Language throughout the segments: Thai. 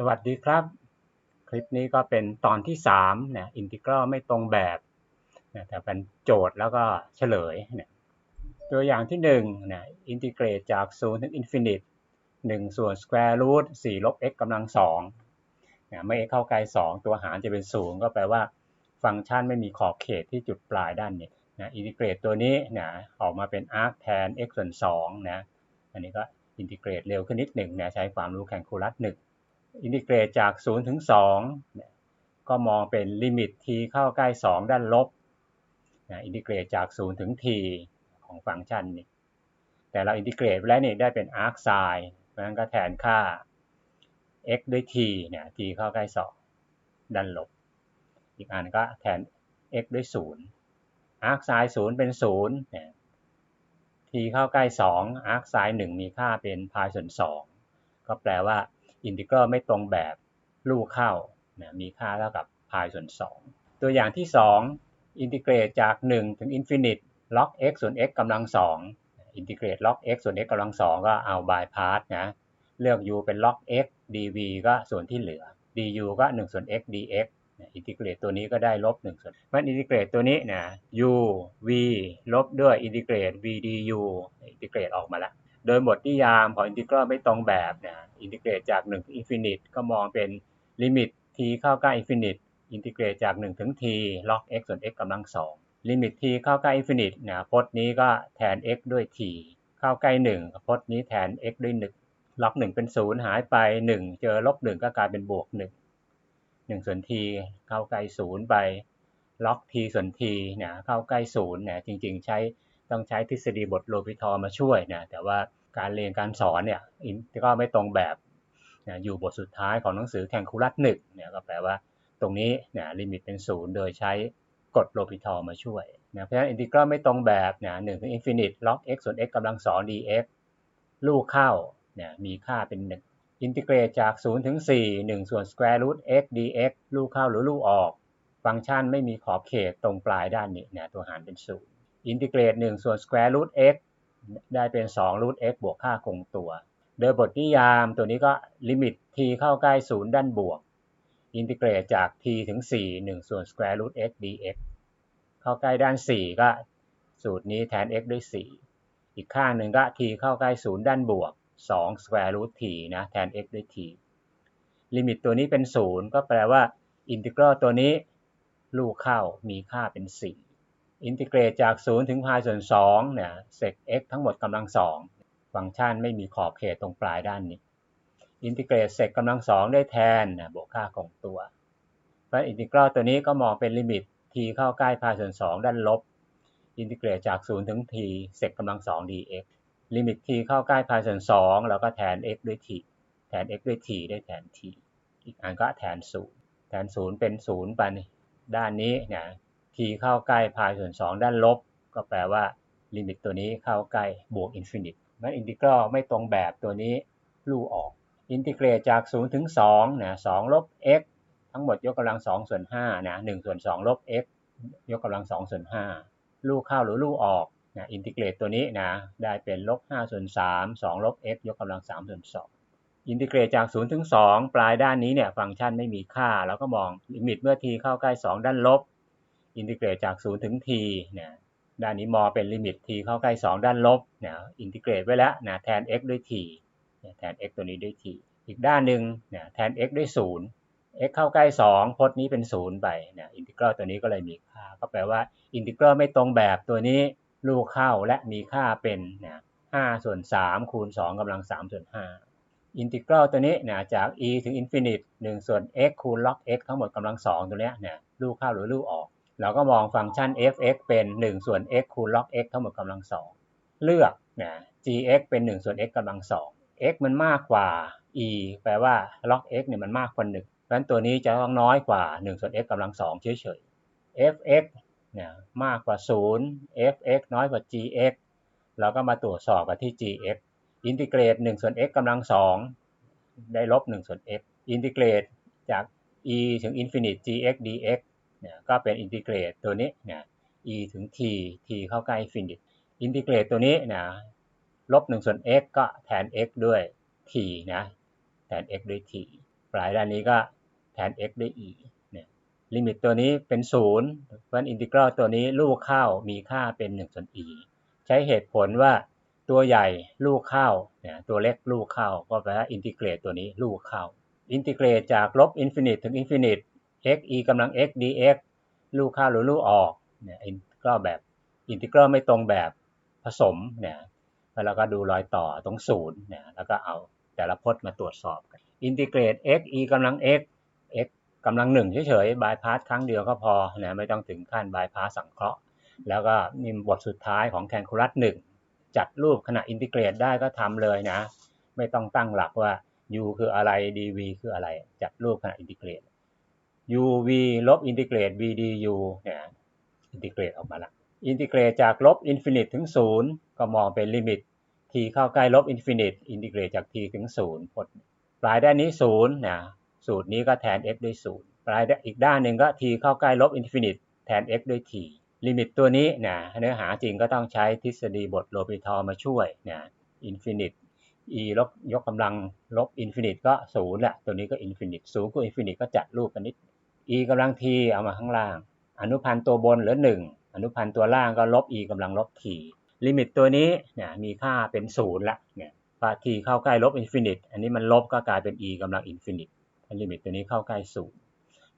สวัสดีครับ คลิปนี้ก็เป็นตอนที่3นะอินทิกรัลไม่ตรงแบบนะแต่เป็นโจทย์แล้วก็เฉลยนะตัวอย่างที่1นะอินทิเกรตจาก0ถึงอินฟินิต1ส่วนสแควร์รูท4ลบ x กำลัง2นะเมื่อ x เข้าใกล้2ตัวหารจะเป็น 0 ก็แปลว่าฟังก์ชันไม่มีขอบเขตที่จุดปลายด้านนี้นะอินทิเกรตตัวนี้เนะออกมาเป็น arc แทน x ส่วน2นะอันนี้ก็อินทิเกรตเร็วขึ้นนิดหนึ่งนะใช้ความรู้แข่งคูลัสหนึ่ง อินทิเกรตจาก 0 ถึง 2 ก็มองเป็นลิมิต t เข้าใกล้ 2 ด้านลบนะอินทิเกรตจาก 0 ถึง t ของฟังก์ชันนี้แต่เราอินทิเกรตแล้วนี่ได้เป็น arc sin เพราะฉะนั้นก็แทนค่า x ด้วย t เนี่ย t เข้าใกล้ 2 ด้านลบ อีกอันก็แทน x ด้วย0 arc sin 0เป็น 0 เนี่ย t เข้าใกล้2 arc sin 1มีค่าเป็น pi ส่วน 2 ก็แปลว่า อินทิกรัลไม่ตรงแบบลูกเข้านะมีค่าเท่ากับ pi ส่วน 2 ตัวอย่างที่ 2 อินทิเกรตจาก 1 ถึงอินฟินิต log x ส่วน x กำลัง2อินทิเกรต log x ส่วน x กำลัง 2 ก็เอา by part นะเลือก u เป็น log x dv ก็ส่วนที่เหลือ du ก็ 1 ส่วน x dx อินทิเกรตตัวนี้ก็ได้ลบ1ส่วนมันอินทิเกรตตัวนี้นะ u v ลบด้วยอินทิเกรต v du อินทิเกรตออกมาแล้ว โดยบทนิยามของอินทิกรัลไม่ตรงแบบนะอินทิเกรตจาก1ถึงอินฟินิตก็มองเป็นลิมิต t เข้าใกล้อินฟินิตอินทิเกรตจาก1ถึง t log x ส่วน x กำลัง2ลิมิต t เข้าใกล้อินฟินิตนะพจน์นี้ก็แทน x ด้วย t เข้าใกล้1พจน์นี้แทน x ด้วย1 log 1เป็น 0 หายไป 1 เจอลบ1ก็กลายเป็นบวก 1 1 ส่วน t เข้าใกล้ 0 ไป log t ส่วน t นะเข้าใกล้0นะจริงๆ ใช้ต้องใช้ทฤษฎีบทโลพิทอมาช่วยนะแต่ว่า การเรียนการสอนเนี่ยก็ไม่ตรงแบบอยู่บทสุดท้ายของหนังสือแข่งคูลัสหนึ่งเนี่ยก็แปลว่าตรงนี้เนี่ยลิมิตเป็นศูนย์โดยใช้กฎโลพิทอมาช่วยนะเพราะฉะนั้นอินทิกรัลไม่ตรงแบบนะหนึ่งถึงอินฟินิตล็อก x ส่วน x กำลังสอง dx ลูกเข้าเนี่ยมีค่าเป็นหนึ่งอินทิเกรตจาก 0 ถึง 4 1 ส่วน square root x dx ลูกเข้าหรือลูกออก ฟังก์ชันไม่มีขอบเขตตรงปลายด้านนี้เนี่ยตัวหารเป็น 0 อินทิเกรต 1 ส่วน square root x ได้เป็น2 root x บวกค่าคงตัว โดยบทนิยามตัวนี้ก็ลิมิต t เข้าใกล้ 0 ด้านบวก อินทิเกรตจาก t ถึง 4 1 ส่วน square root x dx เข้าใกล้ด้าน 4 ก็สูตรนี้แทน x ด้วย 4 อีกข้างหนึ่งก็ t เข้าใกล้ 0 ด้านบวก 2 square root t นะแทน x ด้วย t ลิมิตตัวนี้เป็น 0 ก็แปลว่า อินทิกรัลตัวนี้ลูกเข้ามีค่าเป็น 4 อินทิเกรตจาก 0 ถึง pi ส่วน2เนี่ยเซก x ทั้งหมดกำลัง2ฟังก์ชันไม่มีขอบเขตตรงปลายด้านนี้ อินทิเกรตเซกกำลัง2ได้แทนนะบวกค่าของตัว เพราะอินทิกรัลตัวนี้ก็มองเป็นลิมิต t เข้าใกล้ pi ส่วน2ด้านลบ อินทิเกรตจาก 0 ถึง t เซกกำลัง2 dx ลิมิต t เข้าใกล้ pi ส่วน2แล้วก็แทน x ด้วย t แทน x ด้วย t ได้แทน t อีกอันก็แทน 0 แทน 0 เป็น 0 ไปด้านนี้เนี่ย t เข้าใกล้ pi ส่วน 2 ด้านลบ ก็แปลว่าลิมิตตัวนี้เข้าใกล้บวกอินฟินิตมันอินทิกรัลไม่ตรงแบบตัวนี้ลู่ออกอินทิเกรตจาก 0 ถึง2นะ2ลบ x ทั้งหมดยกกำลัง2ส่วน5นะ1ส่วน2ลบ x ยกกำลัง2ส่วน5ลู่เข้าหรือลู่ออกนะอินทิเกรตตัวนี้นะได้เป็นลบ5ส่วน3 2ลบ x ยกกำลัง3ส่วน2อินทิเกรตจาก 0 ถึง 2 ปลายด้านนี้เนี่ยฟังก์ชันไม่มีค่าแล้วก็มองลิมิตเมื่อ t เข้าใกล้ 2 ด้านลบ อินทิเกรตจาก 0 ถึง t เนี่ยด้านนี้มอเป็นลิมิต t เข้าใกล้ 2 ด้านลบเนี่ยอินทิเกรตไว้แล้วนะแทน x ด้วย t แทน x ตัวนี้ด้วย t อีกด้านหนึ่งเนี่ยแทน x ด้วย 0 x เข้าใกล้ 2 พจน์นี้เป็น 0 ไปเนี่ยอินทิกรัลตัวนี้ก็เลยมีค่า ก็แปลว่าอินทิกรัลไม่ตรงแบบตัวนี้ลูกเข้าและมีค่าเป็นนะ5ส่วน 3 คูณ 2กำลัง3ส่วน5อินทิกรัลตัวนี้นะจาก e ถึงอินฟินิต1ส่วน x คูณ log x ทั้งหมดกำลัง 2 ตัวเนี้ยนี่ยลูกเข้าหรือลูกออก เราก็มองฟังก์ชัน f(x) เป็น 1 ส่วน x คูณ log x ทั้งหมดกำลัง2เลือกนะ gx เป็น 1 ส่วน x กำลัง2 x มันมากกว่า e แปลว่า log x เนี่ยมันมากกว่า1เพราะฉะนั้นตัวนี้จะต้องน้อยกว่า 1 ส่วน x กำลัง2เฉยๆ fx เนี่ยมากกว่า 0 fx น้อยกว่า gx เราก็มาตรวจสอบกันที่ gx อินทิเกรต 1 ส่วน x กำลัง2ได้ลบ 1 ส่วน x อินทิเกรตจาก e ถึง infinite gx dx เนี่ยก็เป็นอินทิเกรตตัวนี้เนี่ย e ถึง t t เข้าใกล้ infinite อินทิเกรตตัวนี้นะลบ1ส่วน x ก็แทน x ด้วย t นะแทน x ด้วย t ปลายด้านนี้ก็แทน x ด้วย e เนี่ยลิมิตตัวนี้เป็นศูนย์เพราะอินทิกรัลตัวนี้ลูกเข้ามีค่าเป็น1ส่วน e ใช้เหตุผลว่าตัวใหญ่ลูกเข้าเนี่ยตัวเล็กลูกเข้าก็แปลว่าอินทิเกรตตัวนี้ลูกเข้าอินทิเกรตจากลบอินฟินิตถึงอินฟินิต x e กำลัง x dx ลูกเข้าหรือลูกออกเนี่ยอินก็แบบอินทิกรัลไม่ตรงแบบผสมเนี่ยแล้วเราก็ดูรอยต่อตรงศูนย์เนี่ยแล้วก็เอาแต่ละพจน์มาตรวจสอบกันอินทิเกรต x e กำลัง x x กำลังหนึ่งเฉยๆบายพาสครั้งเดียวก็พอนะไม่ต้องถึงขั้นบายพาสสังเคราะห์ แล้วก็นี่บทสุดท้ายของแคนคูลัสหนึ่งจัดรูปขณะอินทิเกรตได้ก็ทำเลยนะ ไม่ต้องตั้งหลักว่า u คืออะไร dv คืออะไร จัดรูปขณะอินทิเกรต uv ลบอินทิเกรต v du เนี่ยอินทิเกรตออกมาละอินทิเกรตจากลบอินฟินิตถึงศูนย์ก็มองเป็นลิมิต t เข้าใกล้ลบอินฟินิตอินทิเกรตจาก t ถึงศูนย์ปลายด้านนี้ศูนย์นะสูตรนี้ก็แทน x ด้วยศูนย์ปลายอีกด้านหนึ่งก็ t เข้าใกล้ลบอินฟินิตแทน x ด้วย t ลิมิตตัวนี้นะเนื้อหาจริงก็ต้องใช้ทฤษฎีบทโลปิทอมาช่วยนะอินฟินิต e ลบยกกำลังลบอินฟินิตก็ศูนย์แหละตัวนี้ก็อินฟินิตศูนย์กับอินฟินิตก็จัดรูปกันนิด e กำลัง t เอามาข้างล่าง อนุพันธ์ตัวบนเหลือหนึ่งอนุพันธ์ตัวล่างก็ลบ e กำลังลบ t ลิมิตตัวนี้เนี่ยมีค่าเป็นศูนย์ละเนี่ยพอ t เข้าใกล้ลบอินฟินิต อันนี้มันลบก็กลายเป็น e กำลังอินฟินิตลิมิตตัวนี้เข้าใกล้ศูนย์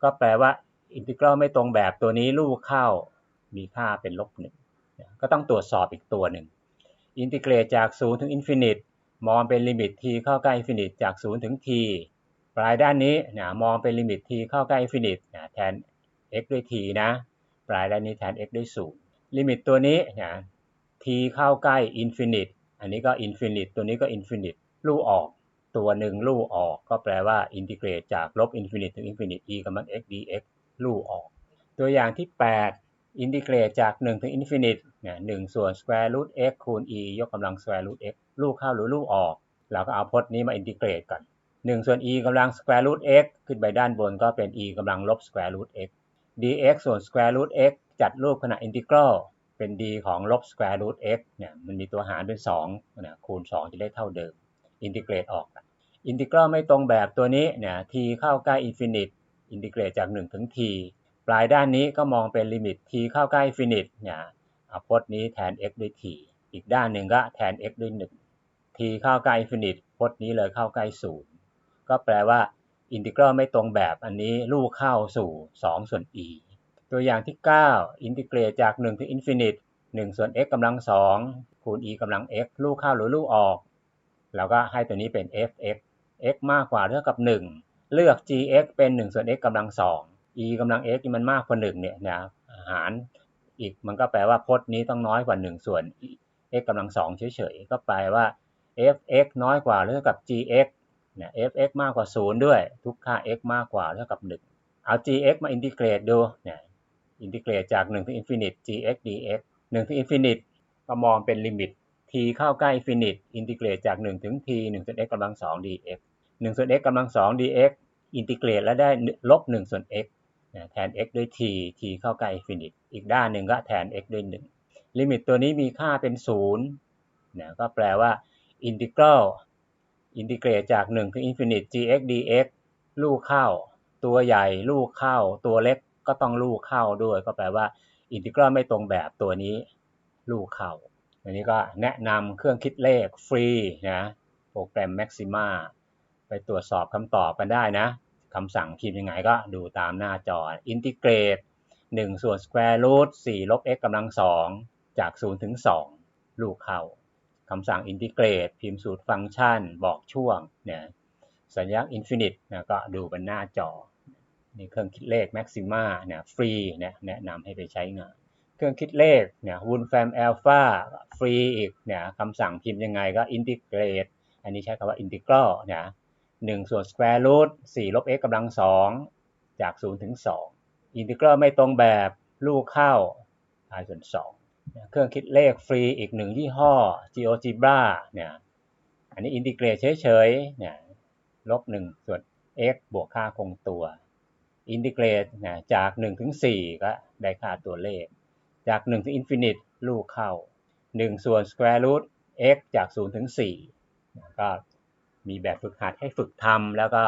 ก็แปลว่าอินทิกรัลไม่ตรงแบบตัวนี้ลูกเข้ามีค่าเป็นลบหนึ่งก็ต้องตรวจสอบอีกตัวหนึ่งอินทิเกรตจากศูนย์ถึงอินฟินิตมองเป็นลิมิต t เข้าใกล้อินฟินิตจากศูนย์ถึง t ปลายด้านนี้นะมองเป็นลิมิต t เข้าใกล้อินฟินิตนะแทน x ด้วย t นะ ปลายด้านนี้แทน x ด้วยศูนย์ลิมิตตัวนี้นะ t เข้าใกล้อินฟินิต อันนี้ก็อินฟินิต ตัวนี้ก็อินฟินิต ลู่ออก ตัวหนึ่งลู่ออก ก็แปลว่าอินทิเกรตจากลบอินฟินิตถึงอินฟินิต e กำลัง x dx ลู่ออก ตัวอย่างที่ 8 อินทิเกรตจาก 1 ถึงอินฟินิตนี่ย1ส่วน square root x คูณ e ยกกำลัง square root x ลู่เข้าหรือลู่ออก เราก็เอาพจน์นี้มาอินทิเกรตก่อน 1 ส่วน e กำลัง square root x ขึ้นไปด้านบนก็เป็น e กำลังลบ square root x dx ส่วน square root x จัดรูปขณะอินทิกรัลเป็น d ของลบ square root x เนี่ยมันมีตัวหารเป็น2นะคูณ 2 จะได้เท่าเดิม อินทิเกรตออก อินทิกรัลไม่ตรงแบบตัวนี้เนี่ย t เข้าใกล้อินฟินิต อินทิเกรตจาก 1 ถึง t ปลายด้านนี้ก็มองเป็นลิมิต t เข้าใกล้อินฟินิตเนี่ยเอาพจน์นี้แทน x ด้วย t อีกด้านหนึ่งก็แทน x ด้วย 1 t เข้าใกล้อินฟินิตพจน์นี้เลยเข้าใกล้0 ก็แปลว่าอินทิกรัลไม่ตรงแบบอันนี้ลูกเข้าสู่ 2 ส่วน e ตัวอย่างที่ 9 อินทิเกรตจาก 1 ถึงอินฟินิต1ส่วน x กำลัง 2 คูณ e กำลัง x ลูกเข้าหรือลูกออกเราก็ให้ตัวนี้เป็น f(x) x มากกว่าเท่ากับ 1 เลือก gx เป็น 1 ส่วน x กำลัง 2 e กำลัง x นี่มันมากกว่า 1 เนี่ยนะหารอีกมันก็แปลว่าพจน์นี้ต้องน้อยกว่า 1 ส่วน x กำลัง 2 เฉยๆ ก็แปลว่า f(x) น้อยกว่าเท่ากับ gx เนี่ย f(x) มากกว่า 0 ด้วย ทุกค่า x มากกว่าเท่ากับ 1 เอา gx มาอินทิเกรตดูเนี่ยอินทิเกรตจาก 1 ถึงอินฟินิต gx dx 1 ถึงอินฟินิตก็มองเป็นลิมิต t เข้าใกล้อินฟินิตอินทิเกรตจาก 1 ถึง t 1ส่วน x กำลัง 2 dx 1 ส่วน x กำลัง 2 dx อินทิเกรตแล้วได้ลบ 1 ส่วน x แทน x ด้วย t t เข้าใกล้อินฟินิต อีกด้านหนึ่งก็แทน x ด้วย 1 ลิมิตตัวนี้มีค่าเป็น0นะก็แปลว่าอินทิกรัล อินทิเกรตจาก 1 ถึงอินฟินิต gx dx ลูกเข้า ตัวใหญ่ลูกเข้า ตัวเล็กก็ต้องลูกเข้าด้วย ก็แปลว่า อินทิกรัลไม่ตรงแบบตัวนี้ ลูกเข้าอันนี้ก็แนะนำเครื่องคิดเลขฟรีนะโปรแกรม Maxima ไปตรวจสอบคำตอบกันได้นะคำสั่งพิมพ์ยังไงก็ดูตามหน้าจออินทิเกรต1ส่วน square root 4ลบ x กำลัง 2 จาก 0 ถึง 2 ลูกเข้า คำสั่งอินทิเกรตพิมพ์สูตรฟังก์ชัน บอกช่วงเนี่ยสัญลักษณ์อินฟินิตนะก็ดูบนหน้าจอนี่เครื่องคิดเลข Maxima เนี่ยฟรีเนี่ยแนะนำให้ไปใช้งาน เครื่องคิดเลขเนี่ยวูนแฟมแอลฟาฟรีอีกเนี่ยคำสั่งพิมพ์ยังไงก็อินทิเกรตอันนี้ใช้คำว่าอินทิกรัลเนี่ยหนึ่งส่วน square root สี่ลบ x กำลังสองจากศูนย์ถึงสองอินทิกรัลไม่ตรงแบบลูกเข้า i ส่วนสอง เครื่องคิดเลขฟรีอีกหนึ่งยี่ห้อ GeoGebra เนี่ยอันนี้อินทิเกรตเฉยๆเนี่ยลบหนึ่งส่วน x บวกค่าคงตัว อินทิเกรตนะจาก1ถึง4ก็ได้ค่าตัวเลข จาก1ถึงอินฟินิตลูกเข้า 1 ส่วน square root x จาก0ถึง4ก็มีแบบฝึกหัดให้ฝึกทำแล้วก็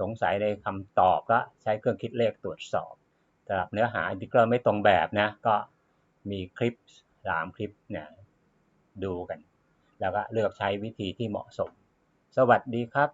สงสัยในคำตอบก็ใช้เครื่องคิดเลขตรวจสอบสำหรับเนื้อหาอินทิเกรัลไม่ตรงแบบนะก็ มีคลิปสามคลิปเนี่ยดูกัน แล้วก็เลือกใช้วิธีที่เหมาะสม สวัสดีครับ